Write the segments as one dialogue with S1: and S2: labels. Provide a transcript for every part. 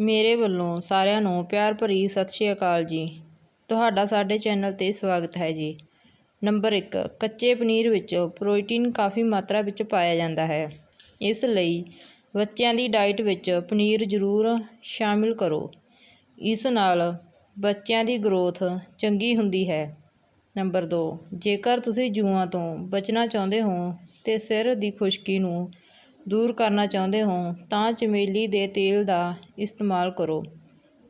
S1: ਮੇਰੇ ਵੱਲੋਂ ਸਾਰਿਆਂ ਨੂੰ ਪਿਆਰ ਭਰੀ ਸਤਿ ਸ਼੍ਰੀ ਅਕਾਲ ਜੀ। ਤੁਹਾਡਾ ਸਾਡੇ ਚੈਨਲ 'ਤੇ ਸਵਾਗਤ ਹੈ ਜੀ। ਨੰਬਰ 1 ਕੱਚੇ ਪਨੀਰ ਵਿੱਚ ਪ੍ਰੋਟੀਨ ਕਾਫੀ ਮਾਤਰਾ ਵਿੱਚ ਪਾਇਆ ਜਾਂਦਾ ਹੈ। ਇਸ ਲਈ ਬੱਚਿਆਂ ਦੀ ਡਾਈਟ ਵਿੱਚ ਪਨੀਰ ਜ਼ਰੂਰ ਸ਼ਾਮਿਲ ਕਰੋ। ਇਸ ਨਾਲ ਬੱਚਿਆਂ ਦੀ ਗਰੋਥ ਚੰਗੀ ਹੁੰਦੀ ਹੈ। ਨੰਬਰ 2 ਜੇਕਰ ਤੁਸੀਂ ਜੂਆਂ ਤੋਂ ਬਚਣਾ ਚਾਹੁੰਦੇ ਹੋ ਤੇ ਸਿਰ ਦੀ ਖੁਸ਼ਕੀ ਨੂੰ ਦੂਰ ਕਰਨਾ ਚਾਹੁੰਦੇ ਹੋ ਤਾਂ ਚਮੇਲੀ ਦੇ ਤੇਲ ਦਾ ਇਸਤੇਮਾਲ ਕਰੋ।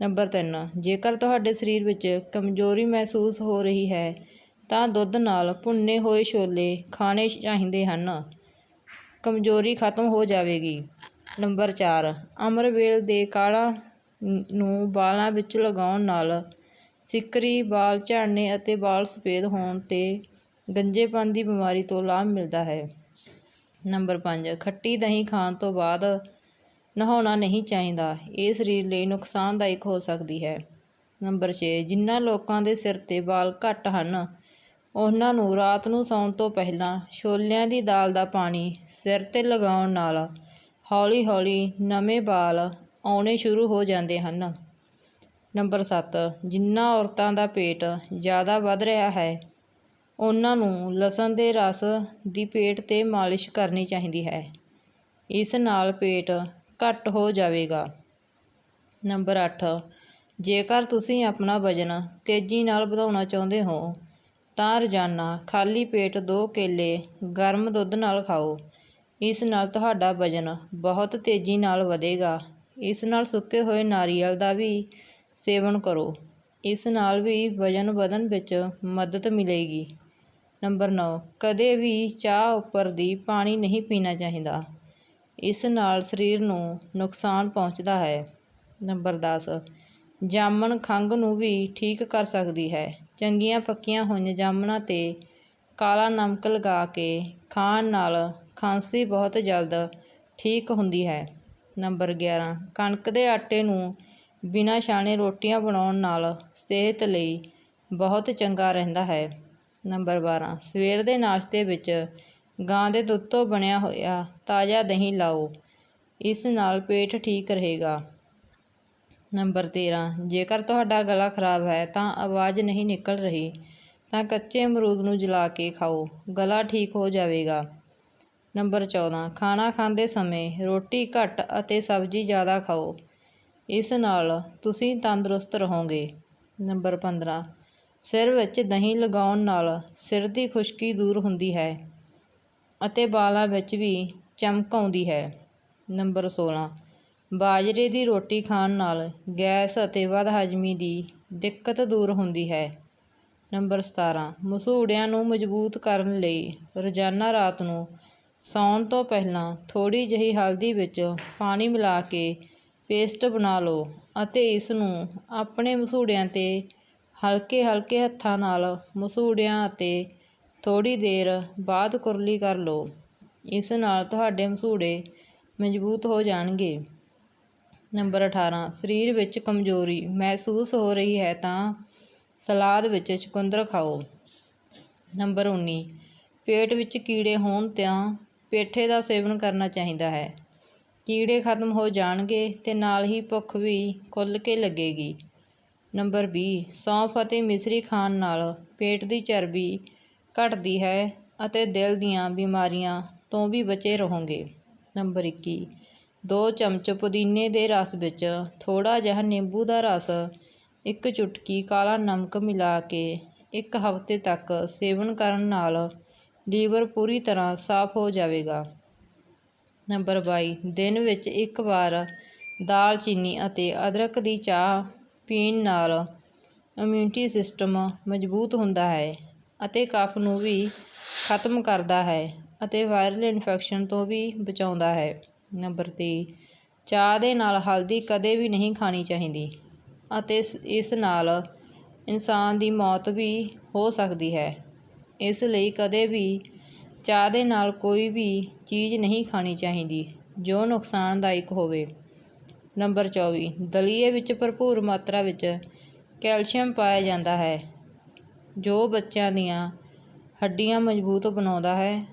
S1: ਨੰਬਰ 3 ਜੇਕਰ ਤੁਹਾਡੇ ਸਰੀਰ ਵਿੱਚ ਕਮਜ਼ੋਰੀ ਮਹਿਸੂਸ ਹੋ ਰਹੀ ਹੈ, ਤਾਂ ਦੁੱਧ ਨਾਲ ਭੁੰਨੇ ਹੋਏ ਛੋਲੇ ਖਾਣੇ ਚਾਹੀਦੇ ਹਨ। ਕਮਜ਼ੋਰੀ ਖਤਮ ਹੋ ਜਾਵੇਗੀ। ਨੰਬਰ 4 ਅਮਰਵੇਲ ਦੇ ਕਾੜਾ ਨੂੰ ਵਾਲਾਂ ਵਿੱਚ ਲਗਾਉਣ ਨਾਲ ਸਿੱਕਰੀ ਵਾਲ ਝੜਨੇ ਅਤੇ ਵਾਲ ਸਫੇਦ ਹੋਣ ਤੇ ਗੰਜੇਪਨ ਦੀ ਬਿਮਾਰੀ ਤੋਂ ਲਾਭ ਮਿਲਦਾ ਹੈ। ਨੰਬਰ 5 ਖੱਟੀ ਦਹੀਂ ਖਾਣ ਤੋਂ ਬਾਅਦ ਨਹਾਉਣਾ ਨਹੀਂ ਚਾਹੀਦਾ। ਇਹ ਸਰੀਰ ਲਈ ਨੁਕਸਾਨਦਾਇਕ ਹੋ ਸਕਦੀ ਹੈ। ਨੰਬਰ 6 ਜਿਨ੍ਹਾਂ ਲੋਕਾਂ ਦੇ ਸਿਰ 'ਤੇ ਵਾਲ ਘੱਟ ਹਨ, ਉਹਨਾਂ ਨੂੰ ਰਾਤ ਨੂੰ ਸੌਣ ਤੋਂ ਪਹਿਲਾਂ ਛੋਲਿਆਂ ਦੀ ਦਾਲ ਦਾ ਪਾਣੀ ਸਿਰ 'ਤੇ ਲਗਾਉਣ ਨਾਲ ਹੌਲੀ ਹੌਲੀ ਨਵੇਂ ਵਾਲ ਆਉਣੇ ਸ਼ੁਰੂ ਹੋ ਜਾਂਦੇ ਹਨ। ਨੰਬਰ 7 ਜਿਨ੍ਹਾਂ ਔਰਤਾਂ ਦਾ ਪੇਟ ਜ਼ਿਆਦਾ ਵੱਧ ਰਿਹਾ ਹੈ ਉਹਨਾਂ ਨੂੰ ਲਸਣ ਦੇ ਰਸ ਦੀ ਪੇਟ 'ਤੇ ਮਾਲਿਸ਼ ਕਰਨੀ ਚਾਹੀਦੀ ਹੈ। ਇਸ ਨਾਲ ਪੇਟ ਘੱਟ ਹੋ ਜਾਵੇਗਾ। ਨੰਬਰ 8 ਜੇਕਰ ਤੁਸੀਂ ਆਪਣਾ ਵਜ਼ਨ ਤੇਜ਼ੀ ਨਾਲ ਵਧਾਉਣਾ ਚਾਹੁੰਦੇ ਹੋ, ਤਾਂ ਰੋਜ਼ਾਨਾ ਖਾਲੀ ਪੇਟ ਦੋ ਕੇਲੇ ਗਰਮ ਦੁੱਧ ਨਾਲ ਖਾਓ। ਇਸ ਨਾਲ ਤੁਹਾਡਾ ਵਜ਼ਨ ਬਹੁਤ ਤੇਜ਼ੀ ਨਾਲ ਵਧੇਗਾ। ਇਸ ਨਾਲ ਸੁੱਕੇ ਹੋਏ ਨਾਰੀਅਲ ਦਾ ਵੀ ਸੇਵਨ ਕਰੋ। ਇਸ ਨਾਲ ਵੀ ਵਜ਼ਨ ਵਧਣ ਵਿੱਚ ਮਦਦ ਮਿਲੇਗੀ। ਨੰਬਰ ਨੌ, ਕਦੇ ਵੀ ਚਾਹ ਉੱਪਰ ਦੀ ਪਾਣੀ ਨਹੀਂ ਪੀਣਾ ਚਾਹੀਦਾ। ਇਸ ਨਾਲ ਸਰੀਰ ਨੂੰ ਨੁਕਸਾਨ ਪਹੁੰਚਦਾ ਹੈ। ਨੰਬਰ ਦਸ, ਜਾਮਣ ਖੰਘ ਨੂੰ ਵੀ ਠੀਕ ਕਰ ਸਕਦੀ ਹੈ। ਚੰਗੀਆਂ ਪੱਕੀਆਂ ਹੋਈਆਂ ਜਾਮਣਾਂ 'ਤੇ ਕਾਲਾ ਨਮਕ ਲਗਾ ਕੇ ਖਾਣ ਨਾਲ ਖਾਂਸੀ ਬਹੁਤ ਜਲਦ ਠੀਕ ਹੁੰਦੀ ਹੈ। ਨੰਬਰ 11 ਕਣਕ ਦੇ ਆਟੇ ਨੂੰ ਬਿਨਾਂ ਛਾਣੇ ਰੋਟੀਆਂ ਬਣਾਉਣ ਨਾਲ ਸਿਹਤ ਲਈ ਬਹੁਤ ਚੰਗਾ ਰਹਿੰਦਾ ਹੈ। ਨੰਬਰ 12 ਸਵੇਰ ਦੇ ਨਾਸ਼ਤੇ ਵਿੱਚ ਗਾਂ ਦੇ ਦੁੱਧ ਤੋਂ ਬਣਿਆ ਹੋਇਆ ਤਾਜ਼ਾ ਦਹੀਂ ਲਾਓ, ਇਸ ਨਾਲ ਪੇਟ ਠੀਕ ਰਹੇਗਾ। ਨੰਬਰ 13 ਜੇਕਰ ਤੁਹਾਡਾ ਗਲਾ ਖਰਾਬ ਹੈ ਤਾਂ ਆਵਾਜ਼ ਨਹੀਂ ਨਿਕਲ ਰਹੀ, ਤਾਂ ਕੱਚੇ ਅਮਰੂਦ ਨੂੰ ਜਲਾ ਕੇ ਖਾਓ, ਗਲਾ ਠੀਕ ਹੋ ਜਾਵੇਗਾ। ਨੰਬਰ 14 ਖਾਣਾ ਖਾਂਦੇ ਸਮੇਂ ਰੋਟੀ ਘੱਟ ਅਤੇ ਸਬਜ਼ੀ ਜ਼ਿਆਦਾ ਖਾਓ, ਇਸ ਨਾਲ ਤੁਸੀਂ ਤੰਦਰੁਸਤ ਰਹੋਗੇ। ਨੰਬਰ 15 ਸਿਰ ਵਿੱਚ ਦਹੀਂ ਲਗਾਉਣ ਨਾਲ ਸਿਰ ਦੀ ਖੁਸ਼ਕੀ ਦੂਰ ਹੁੰਦੀ ਹੈ ਅਤੇ ਵਾਲਾਂ ਵਿੱਚ ਵੀ ਚਮਕ ਆਉਂਦੀ ਹੈ। ਨੰਬਰ 16 ਬਾਜਰੇ ਦੀ ਰੋਟੀ ਖਾਣ ਨਾਲ ਗੈਸ ਅਤੇ ਬਦਹਜ਼ਮੀ ਦੀ ਦਿੱਕਤ ਦੂਰ ਹੁੰਦੀ ਹੈ। ਨੰਬਰ 17 ਮਸੂੜਿਆਂ ਨੂੰ ਮਜ਼ਬੂਤ ਕਰਨ ਲਈ ਰੋਜ਼ਾਨਾ ਰਾਤ ਨੂੰ ਸੌਣ ਤੋਂ ਪਹਿਲਾਂ ਥੋੜ੍ਹੀ ਜਿਹੀ ਹਲਦੀ ਵਿੱਚ ਪਾਣੀ ਮਿਲਾ ਕੇ ਪੇਸਟ ਬਣਾ ਲਓ ਅਤੇ ਇਸ ਨੂੰ ਆਪਣੇ ਮਸੂੜਿਆਂ 'ਤੇ ਹਲਕੇ ਹਲਕੇ ਹੱਥਾਂ ਨਾਲ ਮਸੂੜਿਆਂ ਅਤੇ ਥੋੜ੍ਹੀ ਦੇਰ ਬਾਅਦ ਕੁਰਲੀ ਕਰ ਲਓ। ਇਸ ਨਾਲ ਤੁਹਾਡੇ ਮਸੂੜੇ ਮਜ਼ਬੂਤ ਹੋ ਜਾਣਗੇ। ਨੰਬਰ 18 ਸਰੀਰ ਵਿੱਚ ਕਮਜ਼ੋਰੀ ਮਹਿਸੂਸ ਹੋ ਰਹੀ ਹੈ ਤਾਂ ਸਲਾਦ ਵਿੱਚ ਚੁਕੰਦਰ ਖਾਓ। ਨੰਬਰ 19 ਪੇਟ ਵਿੱਚ ਕੀੜੇ ਹੋਣ ਤਾਂ ਪੇਠੇ ਦਾ ਸੇਵਨ ਕਰਨਾ ਚਾਹੀਦਾ ਹੈ। ਕੀੜੇ ਖਤਮ ਹੋ ਜਾਣਗੇ ਤੇ ਨਾਲ ਹੀ ਭੁੱਖ ਵੀ ਖੁੱਲ੍ਹ ਕੇ ਲੱਗੇਗੀ। ਨੰਬਰ ਵੀਹ ਸੌਂਫ ਅਤੇ ਮਿਸਰੀ ਖਾਣ ਨਾਲ ਪੇਟ ਦੀ ਚਰਬੀ ਘਟਦੀ ਹੈ ਅਤੇ ਦਿਲ ਦੀਆਂ ਬਿਮਾਰੀਆਂ ਤੋਂ ਵੀ ਬਚੇ ਰਹੋਗੇ। ਨੰਬਰ 21 ਦੋ ਚਮਚ ਪੁਦੀਨੇ ਦੇ ਰਸ ਵਿੱਚ ਥੋੜ੍ਹਾ ਜਿਹਾ ਨਿੰਬੂ ਦਾ ਰਸ, ਇੱਕ ਚੁਟਕੀ ਕਾਲਾ ਨਮਕ ਮਿਲਾ ਕੇ ਇੱਕ ਹਫ਼ਤੇ ਤੱਕ ਸੇਵਨ ਕਰਨ ਨਾਲ ਲੀਵਰ ਪੂਰੀ ਤਰ੍ਹਾਂ ਸਾਫ਼ ਹੋ ਜਾਵੇਗਾ। ਨੰਬਰ ਬਾਈ, ਦਿਨ ਵਿੱਚ ਇੱਕ ਵਾਰ ਦਾਲਚੀਨੀ ਅਤੇ ਅਦਰਕ ਦੀ ਚਾਹ ਪੀਣ ਨਾਲ ਇਮਿਊਨਿਟੀ ਸਿਸਟਮ ਮਜ਼ਬੂਤ ਹੁੰਦਾ ਹੈ ਅਤੇ ਕਫ ਨੂੰ ਵੀ ਖਤਮ ਕਰਦਾ ਹੈ ਅਤੇ ਵਾਇਰਲ ਇਨਫੈਕਸ਼ਨ ਤੋਂ ਵੀ ਬਚਾਉਂਦਾ ਹੈ। ਨੰਬਰ ਤੀਹ, ਚਾਹ ਦੇ ਨਾਲ ਹਲਦੀ ਕਦੇ ਵੀ ਨਹੀਂ ਖਾਣੀ ਚਾਹੀਦੀ ਅਤੇ ਇਸ ਨਾਲ ਇਨਸਾਨ ਦੀ ਮੌਤ ਵੀ ਹੋ ਸਕਦੀ ਹੈ। ਇਸ ਲਈ ਕਦੇ ਵੀ ਚਾਹ ਦੇ ਨਾਲ ਕੋਈ ਵੀ ਚੀਜ਼ ਨਹੀਂ ਖਾਣੀ ਚਾਹੀਦੀ ਜੋ ਨੁਕਸਾਨਦਾਇਕ ਹੋਵੇ। ਨੰਬਰ 24 ਦਲੀਏ ਵਿੱਚ ਭਰਪੂਰ ਮਾਤਰਾ ਵਿੱਚ ਕੈਲਸ਼ੀਅਮ ਪਾਇਆ ਜਾਂਦਾ ਹੈ, ਜੋ ਬੱਚਿਆਂ ਦੀਆਂ ਹੱਡੀਆਂ ਮਜ਼ਬੂਤ ਬਣਾਉਂਦਾ ਹੈ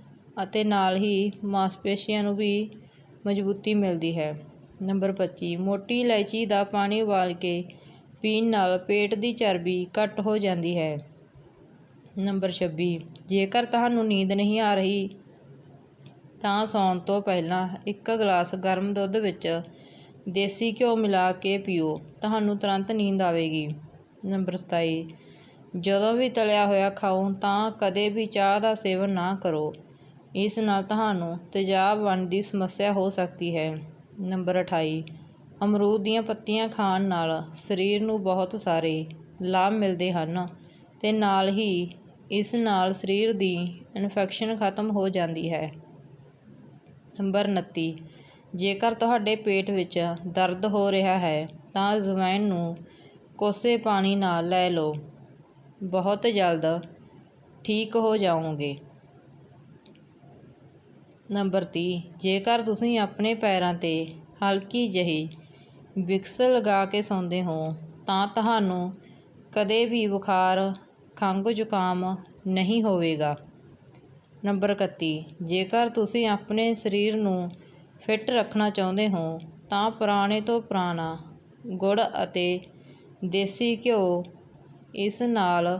S1: ਅਤੇ ਨਾਲ ਹੀ ਮਾਸਪੇਸ਼ੀਆਂ ਨੂੰ ਵੀ ਮਜ਼ਬੂਤੀ ਮਿਲਦੀ ਹੈ। ਨੰਬਰ 25 ਮੋਟੀ ਇਲਾਇਚੀ ਦਾ ਪਾਣੀ ਉਬਾਲ ਕੇ ਪੀਣ ਨਾਲ ਪੇਟ ਦੀ ਚਰਬੀ ਘੱਟ ਹੋ ਜਾਂਦੀ ਹੈ। ਨੰਬਰ 26 ਜੇਕਰ ਤੁਹਾਨੂੰ ਨੀਂਦ ਨਹੀਂ ਆ ਰਹੀ ਤਾਂ ਸੌਣ ਤੋਂ ਪਹਿਲਾਂ ਇੱਕ ਗਲਾਸ ਗਰਮ ਦੁੱਧ ਵਿੱਚ ਦੇਸੀ ਘਿਓ ਮਿਲਾ ਕੇ ਪੀਓ, ਤੁਹਾਨੂੰ ਤੁਰੰਤ ਨੀਂਦ ਆਵੇਗੀ। ਨੰਬਰ 27 ਜਦੋਂ ਵੀ ਤਲਿਆ ਹੋਇਆ ਖਾਓ, ਤਾਂ ਕਦੇ ਵੀ ਚਾਹ ਦਾ ਸੇਵਨ ਨਾ ਕਰੋ। ਇਸ ਨਾਲ ਤੁਹਾਨੂੰ ਤੇਜ਼ਾਬ ਬਣਨ ਦੀ ਸਮੱਸਿਆ ਹੋ ਸਕਦੀ ਹੈ। ਨੰਬਰ 28 ਅਮਰੂਦ ਦੀਆਂ ਪੱਤੀਆਂ ਖਾਣ ਨਾਲ ਸਰੀਰ ਨੂੰ ਬਹੁਤ ਸਾਰੇ ਲਾਭ ਮਿਲਦੇ ਹਨ ਤੇ ਨਾਲ ਹੀ ਇਸ ਨਾਲ ਸਰੀਰ ਦੀ ਇਨਫੈਕਸ਼ਨ ਖਤਮ ਹੋ ਜਾਂਦੀ ਹੈ। ਨੰਬਰ 29 ਜੇਕਰ ਤੁਹਾਡੇ ਪੇਟ ਵਿੱਚ ਦਰਦ ਹੋ ਰਿਹਾ ਹੈ, ਤਾਂ ਅਜਵਾਇਣ ਨੂੰ ਕੋਸੇ ਪਾਣੀ ਨਾਲ ਲੈ ਲਓ। ਬਹੁਤ ਜਲਦ ਠੀਕ ਹੋ ਜਾਓਗੇ। ਨੰਬਰ 30 ਜੇਕਰ ਤੁਸੀਂ ਆਪਣੇ ਪੈਰਾਂ 'ਤੇ ਹਲਕੀ ਜਿਹੀ ਵਿਕਸ ਲਗਾ ਕੇ ਸੌਂਦੇ ਹੋ, ਤਾਂ ਤੁਹਾਨੂੰ ਕਦੇ ਵੀ ਬੁਖਾਰ, ਖੰਘ ਜ਼ੁਕਾਮ ਨਹੀਂ ਹੋਵੇਗਾ। ਨੰਬਰ 31 ਜੇਕਰ ਤੁਸੀਂ ਆਪਣੇ ਸਰੀਰ ਨੂੰ ਫਿੱਟ ਰੱਖਣਾ ਚਾਹੁੰਦੇ ਹੋ ਤਾਂ ਪੁਰਾਣੇ ਤੋਂ ਪੁਰਾਣਾ ਗੁੜ ਅਤੇ ਦੇਸੀ ਘਿਓ ਇਸ ਨਾਲ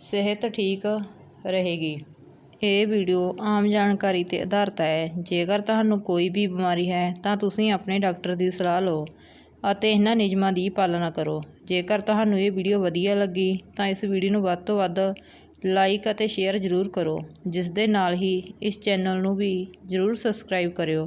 S1: ਸਿਹਤ ਠੀਕ ਰਹੇਗੀ। ਇਹ ਵੀਡੀਓ ਆਮ ਜਾਣਕਾਰੀ 'ਤੇ ਆਧਾਰਿਤ ਹੈ। ਜੇਕਰ ਤੁਹਾਨੂੰ ਕੋਈ ਵੀ ਬਿਮਾਰੀ ਹੈ ਤਾਂ ਤੁਸੀਂ ਆਪਣੇ ਡਾਕਟਰ ਦੀ ਸਲਾਹ ਲਓ ਅਤੇ ਇਹਨਾਂ ਨਿਯਮਾਂ ਦੀ ਪਾਲਣਾ ਕਰੋ। ਜੇਕਰ ਤੁਹਾਨੂੰ ਇਹ ਵੀਡੀਓ ਵਧੀਆ ਲੱਗੀ ਤਾਂ ਇਸ ਵੀਡੀਓ ਨੂੰ ਵੱਧ ਤੋਂ ਵੱਧ ਲਾਈਕ ਅਤੇ ਸ਼ੇਅਰ ਜ਼ਰੂਰ ਕਰੋ, ਜਿਸ ਦੇ ਨਾਲ ਹੀ ਇਸ ਚੈਨਲ ਨੂੰ ਵੀ ਜ਼ਰੂਰ ਸਬਸਕ੍ਰਾਈਬ ਕਰਿਓ।